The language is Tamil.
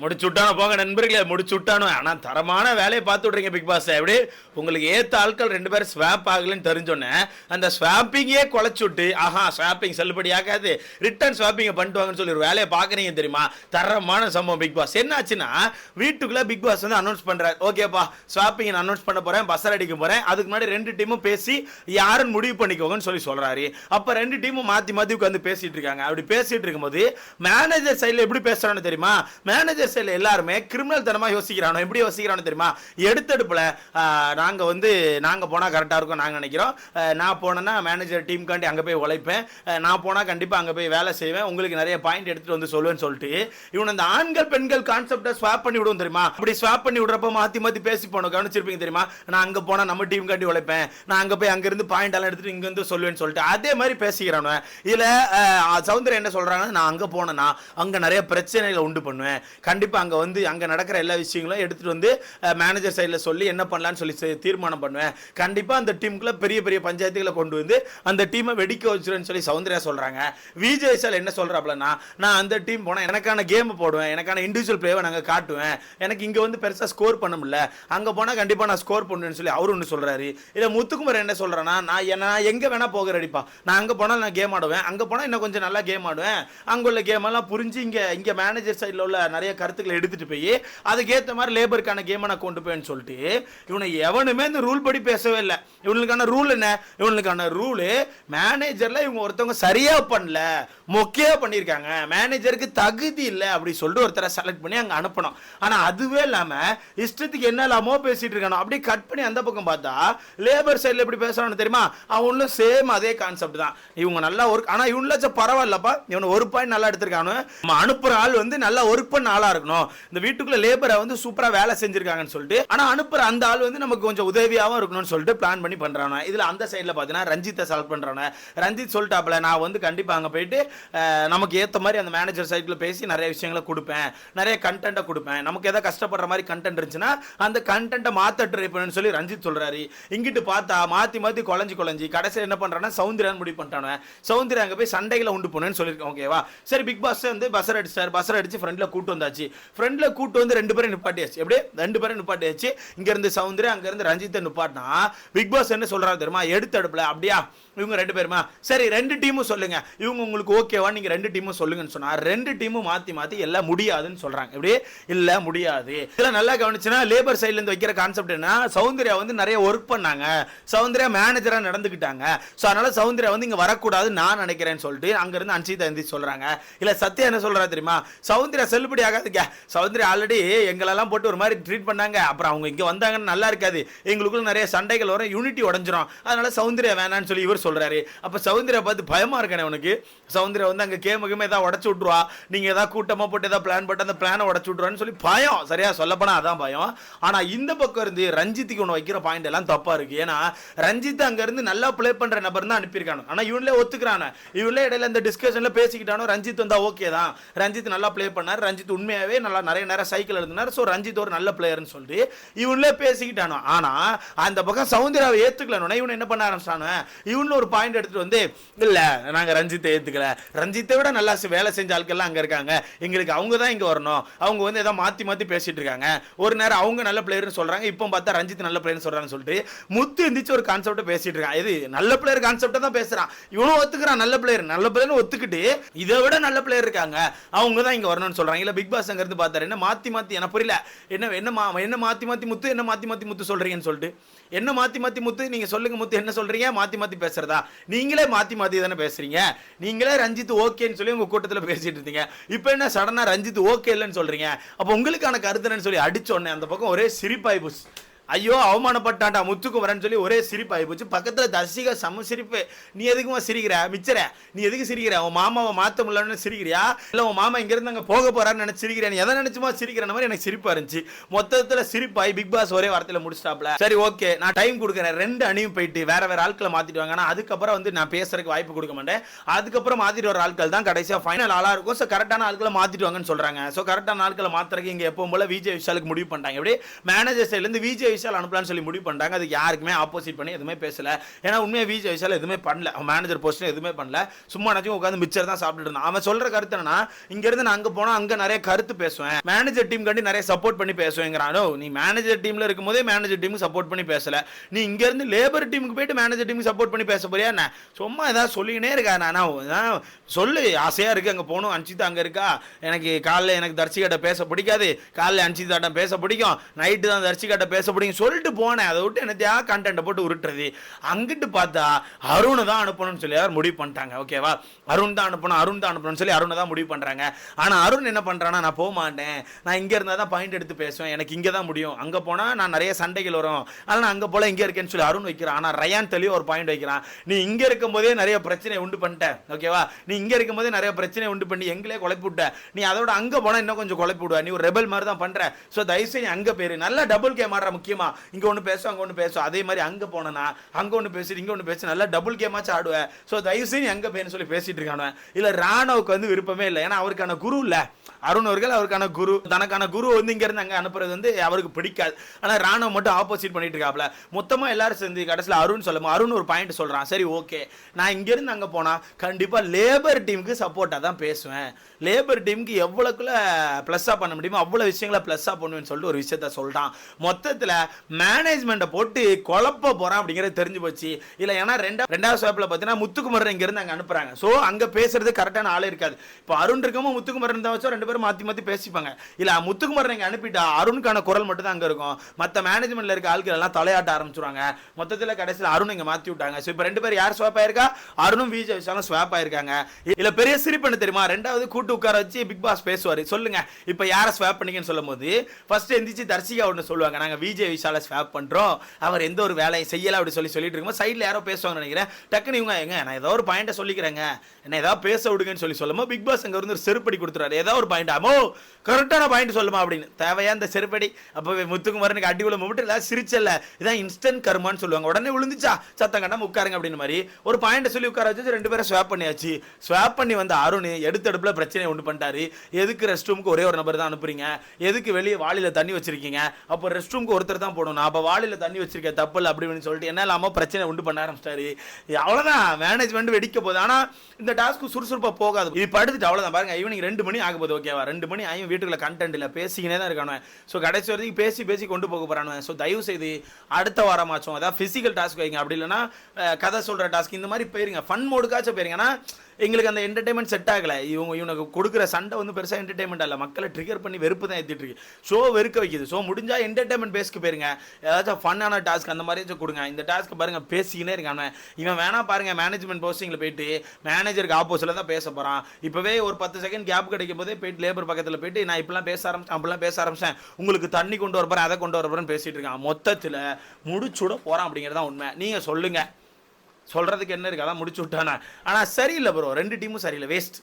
முடிச்சு விட்டானோ போங்க நண்பர்களே முடிச்சு விட்டானோ தரமான வேலையை பார்த்து விட்றீங்க பிக் பாஸ் எப்படி? உங்களுக்கு ஏற்ற ஆட்கள் ரெண்டு பேரும் ஸ்வாப் ஆகலன்னு தெரிஞ்சோன்னே அந்த ஸ்வாப்பிங்கே குலைச்சுட்டு ஆஹா ஸ்வாப்பிங் செல்லுபடி ஆகாது ரிட்டர்ன் ஸ்வாப்பிங்கை பண்ணிட்டு வாங்கன்னு சொல்லி ஒரு வேலையை பார்க்குறீங்க தெரியுமா? தரமான சம்பவம் பிக் பாஸ் என்னாச்சுன்னா வீட்டுக்குள்ளே பிக் பாஸ் வந்து அனௌன்ஸ் பண்ணுறாரு ஓகேப்பா ஸ்வாப்பிங் அனௌன்ஸ் பண்ண போகிறேன் பஸ்ஸர் அடிக்க போகிறேன் அதுக்கு முன்னாடி ரெண்டு டீமும் பேசி யாருன்னு முடிவு பண்ணிக்கோங்கன்னு சொல்லி சொல்கிறாரு அப்போ ரெண்டு டீமும் மாற்றி மாற்றி உட்காந்து பேசிகிட்டு இருக்காங்க. அப்படி பேசிகிட்டு இருக்கும்போது மேனேஜர் சைடில் எப்படி பேசுகிறான்னு தெரியுமா? மேனேஜர் சைடுல எல்லாருமே கிரிமினல் தனமா யோசிக்கிறானோ எப்படி யோசிக்கிறானோ தெரியுமா? எடுத்தெடுப்புல நாங்கள் நாங்க வந்து நாங்க போனா கரெக்டா இருக்கும் நாங்க நினைக்கிறோம். நான் போனேன்னா மேனேஜர் டீம்காண்டி அங்கே அங்க போய் உழைப்பேன். நான் போனா கண்டிப்பா அங்க போய் வேலை செய்வேன். உங்களுக்கு நிறைய பாயிண்ட் எடுத்துட்டு வந்து சொல்லுவேன்னு சொல்லிட்டு இவன் அந்த ஆண்கள் பெண்கள் கான்செப்டை ஸ்வாப் பண்ணி விடுவோம் தெரியுமா? அப்படி ஸ்வாப் பண்ணி விடுறப்ப மாத்தி மாத்தி பேசி போனோம். கவனிச்சிருப்பீங்க தெரியுமா? நான் அங்க போனா நம்ம டீம் காண்டி உழைப்பேன். நான் அங்க போய் அங்க இருந்து பாயிண்ட் எல்லாம் எடுத்துட்டு இங்க இருந்து சொல்லுவேன்னு சொல்லிட்டு அதே மாதிரி பேசிக்கிறானு இதுல ஆஹ், என்ன சொல்றாங்கன்னா நான் அங்க போனேன்னா அங்க நிறைய பிரச்சனைகளை உண்டு பண்ணுவேன். கண்டிப்பாக அங்கே வந்து அங்கே நடக்கிற எல்லா விஷயங்களும் எடுத்துகிட்டு வந்து மேனேஜர் சைடில் சொல்லி என்ன பண்ணலான்னு சொல்லி தீர்மானம் பண்ணுவேன். கண்டிப்பாக அந்த டீமுக்குள்ள பெரிய பெரிய பஞ்சாயத்துகளை கொண்டு வந்து அந்த டீமை வெடிக்க வச்சிருன்னு சொல்லி சௌந்தர்யா சொல்கிறாங்க விஜய் சார் என்ன சொல்றாப்லன்னா நான் அந்த டீம் போனால் எனக்கான கேம் போடுவேன் எனக்கான இண்டிவிஜுவல் பிளேவை நாங்கள் காட்டுவேன். எனக்கு இங்கே வந்து பெருசாக ஸ்கோர் பண்ண முடியல. அங்கே போனால் கண்டிப்பாக நான் ஸ்கோர் பண்ணுவேன்னு சொல்லி அவரு ஒன்று சொல்கிறாரு இல்லை முத்துக்குமார் என்ன சொல்கிறேன்னா நான் என்ன- நான் எங்கே வேணால் போக ரெடிப்பா நான் அங்கே போனால் நான் கேம் ஆடுவேன். அங்கே போனால் இன்னும் கொஞ்சம் நல்லா கேம் ஆடுவேன். அங்கே உள்ள கேம் எல்லாம் புரிஞ்சு இங்கே இங்கே மேனேஜர் சைடில் உள்ள நிறைய கருத்துக்களை எடுத்துட்டு போய் அதுக்கேற்ற மாதிரி லேபருக்கான கேமை நான் கொண்டு போயேன்னு சொல்லிட்டு இவனை எவனுமே இந்த ரூல் படி பேசவே இல்லை. இவனுக்கான ரூல் என்ன? இவனுக்கான ரூலு மேனேஜரில் இவங்க ஒருத்தவங்க சரியா பண்ணல மொக்கையாக பண்ணியிருக்காங்க. மேனேஜருக்கு தகுதி இல்லை அப்படி சொல்லிட்டு ஒருத்தரை செலக்ட் பண்ணி அங்க அனுப்பணும். ஆனா அதுவே இல்லாம இஷ்டத்துக்கு என்ன இல்லாமோ பேசிட்டு இருக்கானோ அப்படியே கட் பண்ணி அந்த பக்கம் பார்த்தா லேபர் சைடுல எப்படி பேசுறான்னு தெரியுமா? அவனும் சேம் அதே கான்செப்ட் தான். இவங்க நல்லா ஒர்க் ஆனால் இவனுலாச்சும் பரவாயில்லப்பா இவனை ஒரு பாயிண்ட் நல்லா எடுத்திருக்கானு. நம்ம அனுப்புகிற ஆள் வந்து நல்லா ஒர்க் பண்ண ஆளாக இருக்கணும். இந்த வீட்டுக்குள்ள லேபரை வந்து சூப்பரா வேலை செஞ்சிருக்காங்கன்னு சொல்லிட்டு ஆனா அனுப்புற அந்த ஆள் வந்து நமக்கு கொஞ்சம் உதவியாவும் இருக்கணும்னு சொல்லிட்டு பிளான் பண்ணி பண்றானு. இதுல அந்த சைடுல பாத்தீங்கன்னா ரஞ்சித்தை செலக்ட் பண்றானு. ரஞ்சித் சொல்லிட்டாப்ல நான் வந்து கண்டிப்பா அங்க போயிட்டு நமக்கு ஏத்த மாதிரி அந்த மேனேஜர் சைட்ல பேசி நிறைய விஷயங்களை கொடுப்பேன். நிறைய கண்டென்ட்டை கொடுப்பேன். நமக்கு ஏதாவது கஷ்டப்படுற மாதிரி கண்டென்ட் இருந்துச்சுன்னா அந்த கண்டென்ட்டை மாத்த ட்ரை பண்ணுன்னு சொல்லி ரஞ்சித் சொல்றாரு. இங்கிட்டு பார்த்தா மாத்தி மாத்தி குழஞ்சி குழஞ்சி கடைசியில் என்ன பண்றான்னா சௌந்தர்யான்னு முடிவு பண்ணிட்டானே சௌந்தர்யா அங்க போய் சண்டைகளை உண்டு போனேன்னு சொல்லியிருக்கேன். ஓகேவா சரி பிக் பாஸ் வந்து பஸ்ஸர் அடிச்சார் பஸ்ஸர் அடிச்சு ஃப்ரெண்ட்ல கூட்டு வந்தாச்சு. ஃப்ரெண்டில் கூட்டு வந்து ரெண்டு பேரும் நிப்பாட்டியாச்சு. எப்படி ரெண்டு பேரும் நிப்பாட்டியாச்சு. இங்க இருந்து அங்கேருந்து அங்க இருந்து ரஞ்சித்தை நிப்பாட்டினா பிக் பாஸ் என்ன சொல்கிறாரு தெரியுமா? எடுத்து அடுப்புல அப்படியா? இவங்க ரெண்டு பேருமா? சரி ரெண்டு டீமும் சொல்லுங்க. இவங்க உங்களுக்கு ஓகேவா நீங்க ரெண்டு டீமும் சொல்லுங்கன்னு சொன்னால் ரெண்டு டீமும் மாற்றி மாற்றி எல்லாம் முடியாதுன்னு சொல்றாங்க. எப்படி இல்லை முடியாது. இதெல்லாம் நல்லா கவனிச்சுன்னா லேபர் சைடுல இருந்து வைக்கிற கான்செப்ட் என்ன? சௌந்தர்யா வந்து நிறைய ஒர்க் பண்ணாங்க. சௌந்தர்யா மேனேஜரா நடந்துக்கிட்டாங்க ஸோ அதனால சௌந்தர்யா வந்து இங்க வரக்கூடாது நான் நினைக்கிறேன்னு சொல்லிட்டு அங்க இருந்து அன்சிதா எந்தி சொல்றாங்க. இல்ல சத்யா என்ன சொல்கிறா தெரியுமா? சௌந்தர்யா செல்லுபடி பார்த்துக்க சௌந்தரி ஆல்ரெடி எங்களெல்லாம் போட்டு ஒரு மாதிரி ட்ரீட் பண்ணாங்க. அப்புறம் அவங்க இங்க வந்தாங்கன்னு நல்லா இருக்காது. எங்களுக்குள்ள நிறைய சண்டைகள் வரும் யூனிட்டி உடஞ்சிரும். அதனால சௌந்தர்யா வேணான்னு சொல்லி இவர் சொல்றாரு. அப்ப சௌந்தர்யா பார்த்து பயமா இருக்கானே உனக்கு? சௌந்தர்யா வந்து அங்க கேமுக்குமே ஏதாவது உடச்சு விட்ருவா நீங்க ஏதாவது கூட்டமாக போட்டு ஏதாவது பிளான் போட்டு அந்த பிளானை உடச்சு விட்ருவான்னு சொல்லி பயம். சரியா? சொல்லப்போனால் அதான் பயம். ஆனா இந்த பக்கம் இருந்து ரஞ்சித்துக்கு ஒன்று வைக்கிற பாயிண்ட் எல்லாம் தப்பாக இருக்கு. ஏன்னா ரஞ்சித் அங்க இருந்து நல்லா ப்ளே பண்ணுற நபர் தான் அனுப்பியிருக்கானு. ஆனா இவனே ஒத்துக்கிறானே. இவனே இடையில இந்த டிஸ்கஷன்ல பேசிக்கிட்டானோ ரஞ்சித் வந்தா ஓகே தான். ரஞ்சித் நல்லா ப்ளே பண்ணார். ரஞ்சித் உண்மையாவே நல்லா நிறைய நேரம் சைக்கிள் எழுதினார் ஸோ ரஞ்சித் ஒரு நல்ல பிளேயர்னு சொல்லிட்டு இவனே பேசிக்கிட்டானோ. ஆனால் அந்த பக்கம் சௌந்தர்யாவை ஏத்துக்கலன்னு இவன் என்ன பண்ண ஆரம்பிச்சானு இவனு ஒரு பாயிண்ட் எடுத்துகிட்டு வந்து இல்லை நாங்கள் ரஞ்சித்தை ஏத்துக்கல. ரஞ்சித்தை விட நல்லா வேலை செஞ்ச ஆட்கள்லாம் அங்க இருக்காங்க. எங்களுக்கு அவங்க தான் இங்க வரணும். அவங்க வந்து எதாவது மாத்தி மாத்தி பேசிட்டு இருக்காங்க. ஒரு நேரம் அவங்க நல்ல பிளேயர்னு சொல்றாங்க. இப்போ பார்த்தா ரஞ்சித் நல்ல பிளேயர்னு சொல்றாங்கன்னு சொல்லிட்டு முத்து எந்திரிச்சு ஒரு கான்செப்ட் பேசிட்டு இருக்கான். இது நல்ல பிளேயர் கான்செப்டை தான் பேசுறான். இவனும் ஒத்துக்கிறான். நல்ல பிளேயர் நல்ல பிளேயர்னு ஒத்துக்கிட்டு இதை விட நல்ல பிளேயர் இருக்காங்க. அவங்க தான் இங்க வரணும்னு சொல்றாங்க. இல்ல பிக் பாஸ் அங்க பார்த்தாரு. என்ன மாத்தி மாத்தி எனக்கு புரியல. என்ன என்ன மா என்ன மாத்தி மாத்தி முத்து என்ன மாத்தி மாத்தி முத்து சொல்றீங்கன்னு சொல்லிட்டு. என்ன மாத்தி மாத்தி முத்து? நீங்க சொல்லுங்க முத்து என்ன சொல்றீங்க? மாத்தி மாத்தி பேசுறதா? நீங்களே மாத்தி மாத்தி தானே பேசுறீங்க. நீங்களே ரஞ்சித் ஓகேன்னு சொல்லி உங்க கூட்டத்தில் பேசிட்டு இருந்தீங்க. இப்போ என்ன சடனா ரஞ்சித் ஓகே இல்லைன்னு சொல்றீங்க. அப்போ உங்களுக்கான கருத்து சொல்லி அடிச்ச உடனே அந்த பக்கம் ஒரே சிரிப்பாய் புஷ் ஐயோ அவமானப்பட்டான்டா முத்துக்கு வரேன்னு சொல்லி ஒரே சிரிப்பாகி போச்சு பக்கத்தில் தர்சிகா சம சிரிப்பு. நீ எதுக்குமா சிரிக்கிற? மிச்சர நீ எதுக்கு சிரிக்கிற? உன் மாமாவை மாற்ற முடியலன்னு சிரிக்கிறியா? இல்லை உன் மாமா இங்கேருந்து அங்கே போக போகிறான்னு நினச்சி சிரிக்கிறியா நீ எதை நினச்சுமா சிரிக்கிற மாதிரி எனக்கு சிரிப்பாக இருந்துச்சு. மொத்தத்தில் சிரிப்பாய் பிக் பாஸ் ஒரே வாரத்தில் முடிச்சிட்டாப்ல சரி ஓகே நான் டைம் கொடுக்குறேன். ரெண்டு அணியும் போயிட்டு வேற வேற ஆட்களை மாற்றிட்டு வாங்க. ஆனால் அதுக்கப்புறம் வந்து நான் பேசுறதுக்கு வாய்ப்பு கொடுக்க மாட்டேன். அதுக்கப்புறம் மாற்றிட்டு வர ஆட்கள் தான் கடைசியாக ஃபைனல் ஆளாக இருக்கும். ஸோ கரெக்டான ஆட்களை மாற்றிட்டு வாங்கன்னு சொல்கிறாங்க ஸோ கரெக்டான ஆட்களை மாத்துறதுக்கு இங்கே எப்பவும் போல விஜய் விஷாலுக்கு முடிவு பண்ணிட்டாங்க. எப்படி? மேனேஜர் சைட்லேருந்து விஜய் விஷால் அனுப்பலாம்னு சொல்லி முடிவு பண்ணிட்டாங்க. அதுக்கு யாருக்குமே ஆப்போசிட் பண்ணி எதுவுமே பேசல. ஏன்னா உண்மையாக விஜய் விஷால் எதுவுமே பண்ணல. அவன் மேனேஜர் போஸ்ட்டும் எதுவுமே பண்ணல. சும்மா நினச்சும் உட்காந்து மிச்சர் தான் சாப்பிட்டுட்டு இருந்தான். அவன் சொல்ற கருத்து என்னன்னா இங்கேருந்து நான் அங்கே போனால் அங்கே நிறைய கருத்து பேசுவேன். மேனேஜர் டீம் கண்டி நிறைய சப்போர்ட் பண்ணி பேசுவேங்கிறானோ. நீ மேனேஜர் டீமில் இருக்கும்போதே மேனேஜர் டீமுக்கு சப்போர்ட் பண்ணி பேசலை. நீ இங்கேருந்து லேபர் டீமுக்கு போயிட்டு மேனேஜர் டீமுக்கு சப்போர்ட் பண்ணி பேச போறியா என்ன? சும்மா ஏதாவது சொல்லிக்கினே இருக்கா. நான் சொல்லு. ஆசையா இருக்கு அங்கே போகணும். அஞ்சிதா அங்கே இருக்கா? எனக்கு காலைல எனக்கு தர்ஷிகிட்ட பேச பிடிக்காது. காலைல அஞ்சிதாட்ட பேச பிடிக்கும். நைட்டு தான் தர்ஷிகிட்ட பேச பிடிக்கும். சொல்லிட்டு போனேன் அதை விட்டு என்னத்தையா கண்டென்ட்டை போட்டு உருட்டுறது? அங்கிட்டு பார்த்தா அருணை தான் அனுப்பணும்னு சொல்லி யார் முடிவு பண்ணிட்டாங்க ஓகேவா அருண் தான் அனுப்பணும் அருண் தான் அனுப்பணும்னு சொல்லி அருணை தான் முடிவு பண்றாங்க. ஆனால் அருண் என்ன பண்றானா நான் போக மாட்டேன். நான் இங்க இருந்தா தான் பாயிண்ட் எடுத்து பேசுவேன். எனக்கு இங்கே தான் முடியும். அங்க போனா நான் நிறைய சண்டைகள் வரும். அதனால் நான் அங்க போல இங்க இருக்கேன்னு சொல்லி அருண் வைக்கிறான். ஆனா ரயான் தெளிவாக ஒரு பாயிண்ட் வைக்கிறான். நீ இங்கே இருக்கும்போதே நிறைய பிரச்சனை உண்டு பண்ணிட்ட ஓகேவா நீ இங்க இருக்கும்போதே நிறைய பிரச்சனை உண்டு பண்ணி எங்களே குழப்பி விட்ட. நீ அதோட அங்கே போனால் இன்னும் கொஞ்சம் குழப்பி விடுவ. நீ ஒரு ரெபல் மாதிரி தான் பண்ணுற ஸோ தயவுசெய்து அங்கே போயிரு. நல்லா டபுள் கேம் ஆடுற தெரியுமா? இங்க ஒன்று பேசும் அங்க ஒன்று பேசும் அதே மாதிரி அங்க போனேன்னா அங்க ஒன்று பேசி இங்க ஒன்று பேசி. நல்லா டபுள் கேமாச்சும் ஆடுவேன். ஸோ தயவுசெய்து செய்து எங்கே பேருன்னு சொல்லி பேசிட்டு இருக்கானுவேன் இல்லை ராணுவுக்கு வந்து விருப்பமே இல்லை. ஏன்னா அவருக்கான குரு இல்ல. அருண் அவர்கள் அவருக்கான குரு. தனக்கான குரு வந்து இங்கேருந்து அங்கே அங்க அனுப்புறது வந்து அவருக்கு பிடிக்காது. ஆனால் ராணுவ மட்டும் ஆப்போசிட் பண்ணிட்டு இருக்காப்ல. மொத்தமாக எல்லாரும் சேர்ந்து கடைசியில் அருண் சொல்லும் அருண் ஒரு பாயிண்ட் சொல்றான். சரி ஓகே நான் இங்கேருந்து அங்கே போனால் கண்டிப்பாக லேபர் டீமுக்கு சப்போர்ட்டா தான் பேசுவேன். லேபர் டீமுக்கு எவ்வளோக்குள்ள ப்ளஸ்ஸாக பண்ண முடியுமோ அவ்வளோ விஷயங்களை ப்ளஸ்ஸாக பண்ணுவேன்னு சொல்லிட்டு ஒரு விஷயத்த சொல்கிறான் மொத்தத்தில் மேனேஜ்மெண்ட்டை போட்டு குழப்ப போகிறான் அப்படிங்கிறது தெரிஞ்சு போச்சு. இல்லை ஏன்னா ரெண்டா ரெண்டாவது ஸ்வாப்பில் பார்த்தீங்கன்னா முத்துக்குமரன் இங்கேருந்து அங்கே அனுப்புறாங்க. ஸோ அங்கே பேசுறது கரெக்டான ஆளே இருக்காது. இப்போ அருண் இருக்கமோ முத்துக்குமரன் தான் வச்சோ ரெண்டு பேரும் மாற்றி மாற்றி பேசிப்பாங்க. இல்லை முத்துக்குமரன் இங்கே அனுப்பிட்டா அருணுக்கான குரல் மட்டும் தான் அங்கே இருக்கும். மற்ற மேனேஜ்மெண்ட்ல இருக்க ஆட்கள் எல்லாம் தலையாட்ட ஆரம்பிச்சுருவாங்க. மொத்தத்தில் கடைசியில் அருண் இங்கே மாற்றி விட்டாங்க. ஸோ இப்போ ரெண்டு பேர் யார் ஸ்வாப் ஆயிருக்கா? அருணும் விஜய் விஷாலும் ஸ்வாப் ஆயிருக்காங்க. இல்லை பெரிய சிரிப்பு தெரியுமா? ரெண்டாவது கூட்டு உட்கார வச்சு பிக் பாஸ் பேசுவார். சொல்லுங்க இப்போ யாரை ஸ்வாப் பண்ணீங்கன்னு சொல்லும் போது ஃபர்ஸ்ட் எந்திரிச்சு தர்ஷிகா ஒன்று சொல்லுவாங்க. நாங்கள் விஜய் விஷால ஸ்வாப் பண்ணுறோம் அவர் எந்த ஒரு வேலையும் செய்யலை அப்படி சொல்லி சொல்லிட்டு இருக்கும்போது சைடில் யாரோ பேசுவாங்கன்னு நினைக்கிறேன். டக்குனு இவங்க எங்க நான் ஏதோ ஒரு பாயிண்ட்டை சொல்லிக்கிறேங்க. என்ன ஏதாவது பேச விடுங்கன்னு சொல்லி சொல்லும்போது பிக் பாஸ் அங்கே இருந்து ஒரு செருப்படி கொடுத்துறாரு ஏதோ ஒரு பாயிண்ட் ஆமோ கரெக்டான பாயிண்ட் சொல்லுமா அப்படின்னு. தேவையா இந்த செருப்படி? அப்போ முத்துக்குமாரனுக்கு அடி விழும் மட்டும் இல்லை சிரிச்சல இதான் இன்ஸ்டன்ட் கருமான்னு சொல்லுவாங்க. உடனே விழுந்துச்சா? சத்தம் கண்டாம உட்காருங்க அப்படின்னு மாதிரி ஒரு பாயிண்ட் சொல்லி உட்கார வச்சு ரெண்டு பேரும் ஸ்வாப் பண்ணியாச்சு. ஸ்வாப் பண்ணி வந்த அருண் எடுத்தடுப்புல பிரச்சனை உண்டு பண்ணிட்டாரு. எதுக்கு ரெஸ்ட் ரூமுக்கு ஒரே ஒரு நபர் தான் அனுப்புறீங்க? எதுக்கு வெளியே வாளியில தண்ணி வச்சிருக்கீங்க? அப்போ ரெஸ்ட் ரூமுக்கு ஒருத்தர் தான் போடணும். அப்போ வாளியில தண்ணி வச்சிருக்கேன் தப்பு இல்லை அப்படின்னு சொல்லிட்டு என்ன இல்லாமல் பிரச்சனை உண்டு பண்ண ஆரம்பிச்சிட்டாரு. அவ்வளோதான் மேனேஜ்மெண்ட் வெடிக்க போகுது. ஆனால் இந்த டாஸ்க்கு சுறுசுறுப்பாக போகாது. இது படுத்துட்டு அவ்வளோதான் பாருங்க ஈவினிங் ரெண்டு மணி ஆக போகுது ஓகேவா ரெண்டு மணி ஆயும் வீட்டுக்குள்ள கண்டென்ட் இல்லை. பேசிக்கினே தான் இருக்கானுவன். ஸோ கடைசி வரைக்கும் பேசி பேசி கொண்டு போக போறானுவன். ஸோ தயவு செய்து அடுத்த வாரமாச்சும் அதாவது ஃபிசிக்கல் டாஸ்க் வைங்க. அப்படி இல்லைன்னா கதை சொல்கிற டாஸ்க் இந்த மாதிரி போயிருங்க. ஃபன் மோடுக்காச்சும் போயிருங்கன்னா எங்களுக்கு அந்த என்டர்டைன்மெண்ட் செட் ஆகலை. இவங்க இவனுக்கு கொடுக்குற சண்டை வந்து பெருசாக என்டர்டைன்மெண்ட் ஆகல மக்களை ட்ரிகர் பண்ணி வெறுப்பு தான் ஏற்றிட்டு இருக்கு. ஷோ வெறுக்க வைக்குது. ஸோ முடிஞ்சால் என்டர்டைன்மெண்ட் பேஸ்க்கு போயிருங்க. ஏதாச்சும் ஃபன்னான டாஸ்க் அந்த மாதிரி கொடுங்க. இந்த டாஸ்க் பாருங்கள் பேசிக்கினே இருக்காங்க இவன் வேணா பாருங்க மேனேஜ்மெண்ட் போஸ்டிங்கில் போயிட்டு மேனேஜருக்கு ஆப்போசிட்டில் தான் பேச போகிறான் இப்போவே ஒரு பத்து செகண்ட் கேப் கிடைக்கும் போதே போயிட்டு லேபர் பக்கத்தில் போயிட்டு நான் இப்பெல்லாம் பேச ஆரம்பிச்சேன் அப்படிலாம் பேச ஆரம்பிச்சேன். உங்களுக்கு தண்ணி கொண்டு வர அதை கொண்டு வர பேசிகிட்டு இருக்கான். மொத்தத்தில் முடிச்சுட போகிறான் அப்படிங்கிறது தான் உண்மை. நீங்கள் சொல்லுங்கள் சொல்கிறதுக்கு என்ன இருக்குது அதான் முடிச்சு விட்டானா. ஆனால் சரியில்லை ப்ரோ ரெண்டு டீமும் சரியில்லை. வேஸ்ட்